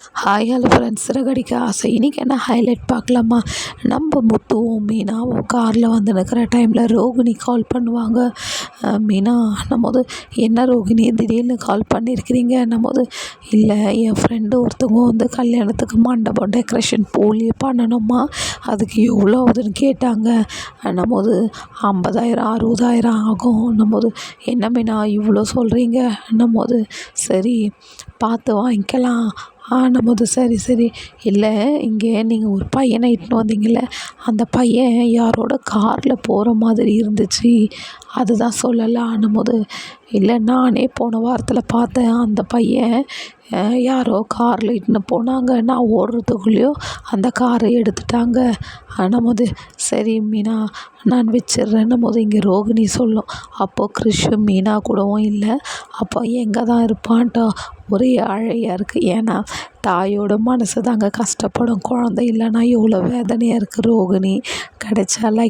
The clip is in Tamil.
ஹாய் ஹலோ ஃப்ரெண்ட்ஸ் சிறகடிக்க ஆசை. இன்றைக்கி என்ன ஹைலைட் பார்க்கலாமா? நம்ம முத்துவும் மீனாவும் காரில் வந்து நிற்கிற டைமில் ரோகிணி கால் பண்ணுவாங்க. மீனா மீனா நம்மது என்ன ரோகிணி திடீர்னு கால் பண்ணியிருக்கிறீங்க நம்மது இல்லை என் ஃப்ரெண்டு ஒருத்தவங்க வந்து கல்யாணத்துக்கு மண்டபம் டெக்கரேஷன் போலி பண்ணணுமா? அதுக்கு எவ்வளோ ஆகுதுன்னு கேட்டாங்க நம்மது ஐம்பதாயிரம் அறுபதாயிரம் ஆகும். நம்மது என்ன மீனா இவ்வளோ சொல்கிறீங்க நம்மது சரி பார்த்து வாங்கிக்கலாம். ஆனபோது சரி சரி. இல்லை இங்கே நீங்கள் ஒரு பையனை இட்டுன்னு வந்தீங்கல்ல அந்த பையன் யாரோட காரில் போகிற மாதிரி இருந்துச்சு? அதுதான் சொல்லலாம் ஆனபோது இல்லை நானே போன வாரத்தில் பார்த்தேன் அந்த பையன் யாரோ காரில் இட்டுன்னு போனாங்க. நான் ஓடுறதுக்குள்ளேயோ அந்த காரை எடுத்துட்டாங்க. ஆனபோது சரி மீனா நான் வச்சிடுறேன்னும் போது இங்கே ரோகிணி சொல்லும். அப்போது கிறிஷு மீனா கூடவும் இல்லை. அப்போ எங்கே தான் இருப்பான்ட்டா ஒரே அழையாக இருக்குது ஏன்னா தாயோட மனசு தாங்க கஷ்டப்படும். குழந்தை இல்லைன்னா எவ்வளோ வேதனையாக இருக்குது ரோகிணி. கிடைச்சா லைக்